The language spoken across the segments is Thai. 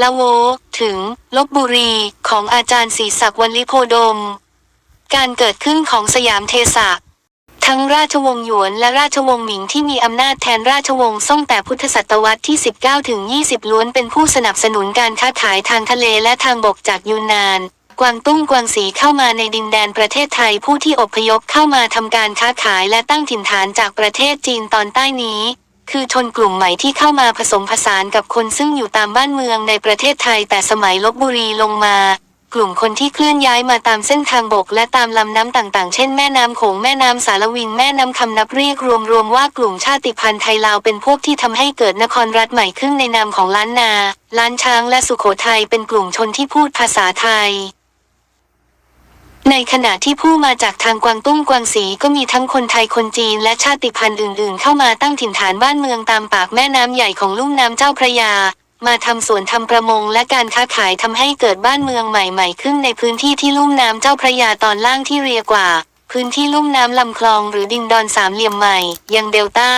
ละโวถึงลบบุรีของอาจารย์ศรีศักดิ์วลิโพดม การเกิดขึ้นของสยามเทสะทั้งราชวงศ์หยวนและราชวงศ์หมิงที่มีอำนาจแทนราชวงศ์ซ่งแต่พุทธศตวรรษที่ 19 ถึง 20 ล้วนเป็นผู้สนับสนุนการค้าขายทางทะเลและทางบกจากยูนนาน กวางตุ้งกวางสีเข้ามาในดินแดนประเทศไทยผู้ที่อพยพเข้ามาทำการค้าขายและตั้งถิ่นฐานจากประเทศจีนตอนใต้นี้ คือชนกลุ่มใหม่ที่เข้ามาผสมผสานกับคนซึ่งอยู่ตามบ้านเมืองในประเทศไทย แต่สมัยลบบุรีลงมา กลุ่มคนที่เคลื่อนย้ายมาตามเส้นทางบก และตามลำน้ำต่างๆ เช่นแม่น้ำโขงแม่น้ำสารวินแม่น้ำคำนับเรียกรวมๆว่ากลุ่มชาติพันธุ์ไทยลาวเป็นพวกที่ทำให้เกิดนครรัฐใหม่ขึ้นในนามของล้านนา ล้านช้างและสุโขทัยเป็นกลุ่มชนที่พูดภาษาไทย ในขณะที่ผู้มาจากทางกวางตุ้งกวางสีก็มีทั้งคนไทยคนจีนและชาติพันธุ์อื่น ๆ เข้ามาตั้งถิ่นฐานบ้านเมืองตามปากแม่น้ำใหญ่ของลุ่มน้ำเจ้าพระยา มาทำสวนทำประมงและการค้าขายทำให้เกิดบ้านเมืองใหม่ ๆ ขึ้นในพื้นที่ที่ลุ่มน้ำเจ้าพระยาตอนล่างที่เรียกว่า พื้นที่ลุ่มน้ำลำคลองหรือดินดอนสามเหลี่ยมใหม่ยังเดลต้า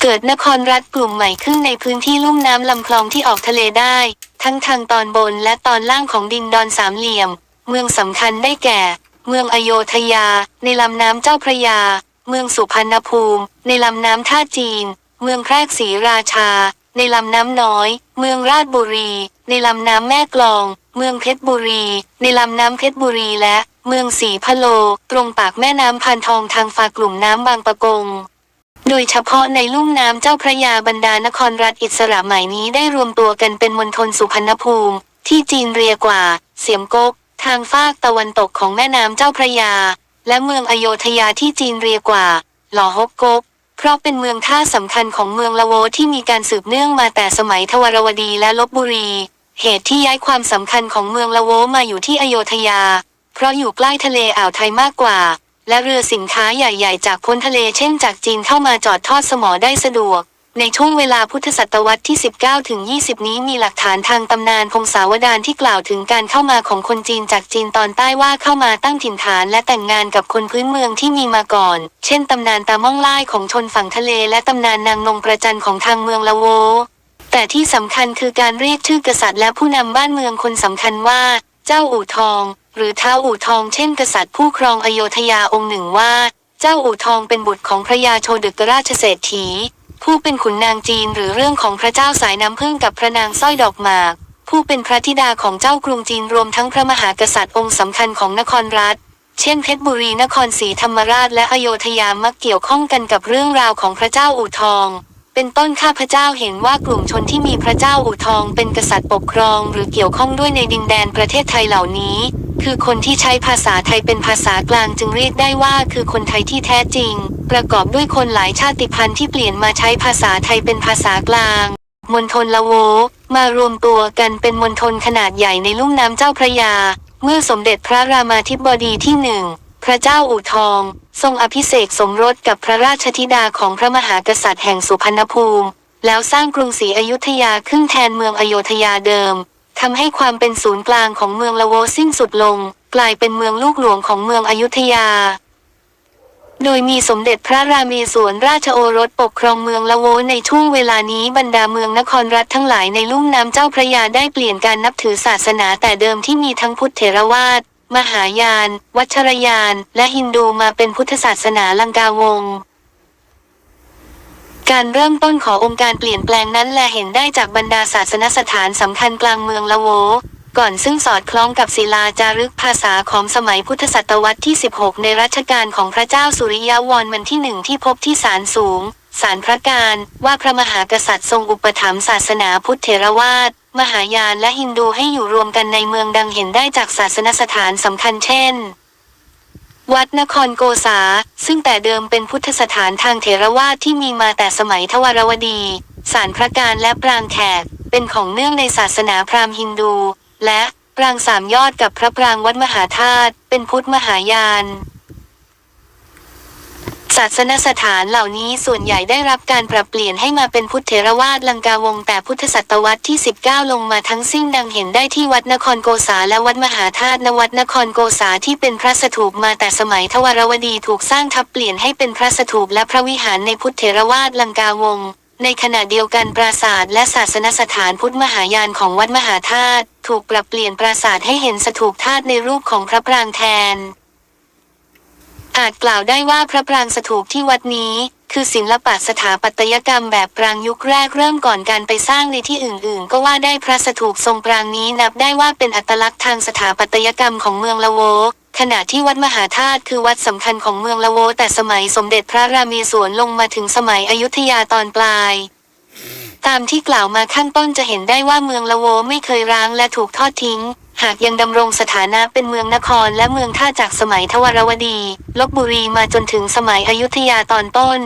เกิดนครรัฐกลุ่มใหม่ขึ้นในพื้นที่ลุ่มน้ำลำคลองที่ออกทะเลได้ ทั้งทางตอนบนและตอนล่างของดินดอนสามเหลี่ยม เมืองสำคัญได้แก่ เมืองอโยธยา ในลำน้ำเจ้าพระยา เมืองสุพรรณภูมิ ในลำน้ำท่าจีน เมืองแพรกศรีราชา ในลำน้ำน้อย เมืองราชบุรี ในลำน้ำแม่กลอง เมืองเพชรบุรี ในลำน้ำเพชรบุรีและ เมืองสีพะโล ตรงปากแม่น้ำพันทองทางฝากลุ่มน้ำบางปะกง โดยเฉพาะในลุ่มน้ำเจ้าพระยาบรรดานครรัฐอิสระใหม่นี้ได้รวมตัวกันเป็นมณฑลสุพรรณภูมิ ที่จีนเรียกว่า เสียมกก ทางฟากตะวันตกของแม่น้ำเจ้าพระยา และเมืองอโยธยาที่จีนเรียกว่า หล่อฮกกก เพราะเป็นเมืองท่าสำคัญของเมืองละโวที่มีการสืบเนื่องมาแต่สมัยทวารวดีและลบบุรี เหตุที่ย้ายความสำคัญของเมืองละโวมาอยู่ที่อโยธยา เพราะอยู่ใกล้ทะเลอ่าวไทยมากกว่า และเรือสินค้าใหญ่ๆ จากพ้นทะเลเช่นจากจีนเข้ามาจอดทอดสมอได้สะดวก ในช่วงเวลาพุทธศตวรรษที่ 19 ถึง 20 นี้มีหลักฐานทางตำนานพงศาวดารที่กล่าวถึงการเข้ามาของคนจีนจากจีนตอนใต้ว่าเข้ามาตั้งถิ่นฐานและแต่งงานกับคนพื้นเมืองที่มีมาก่อน เช่นตำนานตาม่องล่ของชนฝั่งทะเลและตำนานนางนงประจันของทางเมืองละโวแต่ที่สำคัญคือการเรียกชื่อกษัตริย์และผู้นำบ้านเมืองคนสำคัญว่า เจ้าอู่ทอง หรือเท้าอู่ทองเช่นกษัตริย์ผู้ครองอโยธยาองค์หนึ่งว่า เจ้าอู่ทองเป็นบุตรของพระยาโชดึกราชเศรษฐี ผู้เป็นขุนนางจีนหรือเรื่องของพระเจ้าสายน้ำพึ่งกับพระนางสร้อยดอกหมาก ผู้เป็นพระธิดาของเจ้ากรุงจีนรวมทั้งพระมหากษัตริย์องค์สำคัญของนครรัฐเช่นเพชรบุรีนครศรีธรรมราชและอโยธยามักเกี่ยวข้องกันกับเรื่องราวของพระเจ้าอู่ทอง เป็นต้นข้าพเจ้าเห็นว่ากลุ่มชนที่มีพระเจ้าอู่ทองเป็นกษัตริย์ปกครอง หรือเกี่ยวข้องด้วยในดินแดนประเทศไทยเหล่านี้ คือคนที่ใช้ภาษาไทยเป็นภาษากลางจึงเรียกได้ว่าคือคนไทยที่แท้จริง ประกอบด้วยคนหลายชาติพันธุ์ที่เปลี่ยนมาใช้ภาษาไทยเป็นภาษากลางมณฑลละโว มารวมตัวกันเป็นมณฑลขนาดใหญ่ในลุ่มน้ำเจ้าพระยา เมื่อสมเด็จพระรามาธิบดีที่หนึ่ง พระเจ้าอู่ทอง ทรงอภิเษกสมรสกับพระราชธิดาของพระมหากษัตริย์แห่งสุพรรณภูมิ แล้วสร้างกรุงศรีอยุธยาขึ้นแทนเมืองอโยธยาเดิมทำให้ความเป็นศูนย์กลางของเมืองละโวสิ้นสุดลง กลายเป็นเมืองลูกหลวงของเมืองอยุธยา โดยมีสมเด็จพระรามีสวนราชโอรสปกครองเมืองละโวในช่วงเวลานี้บรรดาเมืองนครรัฐทั้งหลายในลุ่มน้ำเจ้าพระยาได้เปลี่ยนการนับถือศาสนาแต่เดิมที่มีทั้งพุทธเถรวาท มหายาน วัชรยาน และฮินดูมาเป็นพุทธศาสนาลังกาวง การเริ่มต้นขององค์การเปลี่ยนแปลงนั้นแลเห็นได้จากบรรดาศาสนสถานสำคัญกลางเมืองละโว ก่อนซึ่งสอดคล้องกับศิลาจารึกภาษาของสมัยพุทธศตวรรษที่ 16 ในรัชกาลของพระเจ้าสุริยวรมันที่หนึ่งที่พบที่ศาลสูง ศาลพระการว่าพระมหากษัตริย์ทรงอุปถัมภ์ศาสนาพุทธเถรวาทมหายานและฮินดูให้อยู่รวมกันในเมืองดังเห็นได้จากศาสนสถานสำคัญเช่น วัดนครโกษา ซึ่งแต่เดิมเป็นพุทธสถานทางเถรวาทที่มีมาแต่สมัยทวารวดีศาลพระการและปรางแขก เป็นของเนื่องในศาสนาพราหมณ์ฮินดู และปรางสามยอดกับพระปรางวัดมหาธาตุเป็นพุทธมหายาน ศาสนสถานเหล่านี้ส่วนใหญ่ได้รับการปรับเปลี่ยนให้มาเป็นพุทธเถรวาทลังกาวงศ์แต่พุทธศตวรรษที่ 19 ลงมาทั้งสิ้นดังเห็นได้ที่วัดนครโกษาและวัดมหาธาตุณวัดนครโกษาที่เป็นพระสถูปมาแต่สมัยทวารวดีถูกสร้างทับเปลี่ยนให้เป็นพระสถูปและพระวิหารในพุทธเถรวาทลังกาวงศ์ในขณะเดียวกันปราสาทและศาสนสถานพุทธมหายานของวัดมหาธาตุถูกปรับเปลี่ยนปราสาทให้เห็นสถูปธาตุในรูปของพระปรางแทน อาจกล่าวได้ว่าพระปรางสถูปที่วัดนี้ คือศิลปะสถาปัตยกรรมแบบปรางยุคแรกเริ่มก่อนการไปสร้างในที่อื่น ๆ ก็ว่าได้พระสถูปทรงปรางนี้นับได้ว่าเป็นอัตลักษณ์ทางสถาปัตยกรรมของเมืองละโวขณะที่วัดมหาธาตุคือวัดสำคัญของเมืองละโว แต่สมัยสมเด็จพระรามีสวนลงมาถึงสมัยอยุธยาตอนปลาย ตามที่กล่าวมาข้างต้นจะเห็นได้ว่าเมืองละโวไม่เคยร้างและถูกทอดทิ้ง หากยังดำรงสถานะเป็นเมืองนครและเมืองท่าจากสมัยทวารวดี ลบบุรีมาจนถึงสมัยอยุธยาตอนต้น